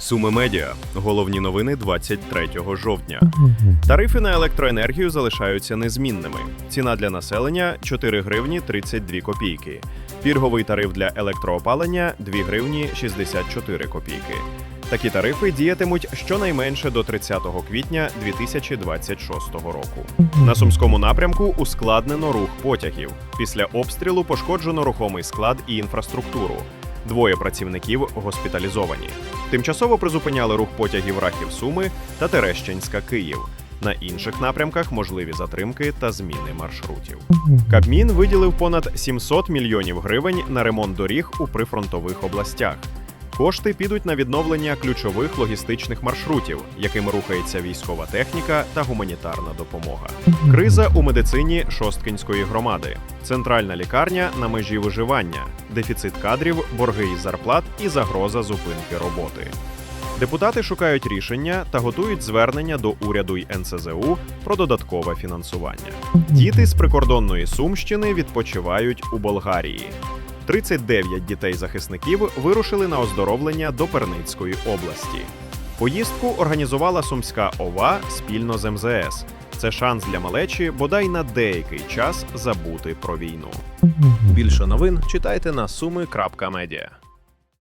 Суми медіа. Головні новини 23 жовтня. Тарифи на електроенергію залишаються незмінними. Ціна для населення 4 гривні 32 копійки. Пірговий тариф для електроопалення 2 гривні 64 копійки. Такі тарифи діятимуть щонайменше до 30 квітня 2026 року. На сумському напрямку ускладнено рух потягів. Після обстрілу пошкоджено рухомий склад і інфраструктуру. Двоє працівників госпіталізовані. Тимчасово призупиняли рух потягів Рахів Суми та Терещенська Київ. На інших напрямках можливі затримки та зміни маршрутів. Кабмін виділив понад 700 мільйонів гривень на ремонт доріг у прифронтових областях. Кошти підуть на відновлення ключових логістичних маршрутів, якими рухається військова техніка та гуманітарна допомога. Криза у медицині Шосткинської громади, центральна лікарня на межі виживання, дефіцит кадрів, борги із зарплат і загроза зупинки роботи. Депутати шукають рішення та готують звернення до уряду й НСЗУ про додаткове фінансування. Діти з прикордонної Сумщини відпочивають у Болгарії. 39 дітей-захисників вирушили на оздоровлення до Перницької області. Поїздку організувала Сумська ОВА спільно з МЗС. Це шанс для малечі бодай на деякий час забути про війну. Більше новин читайте на suми.media.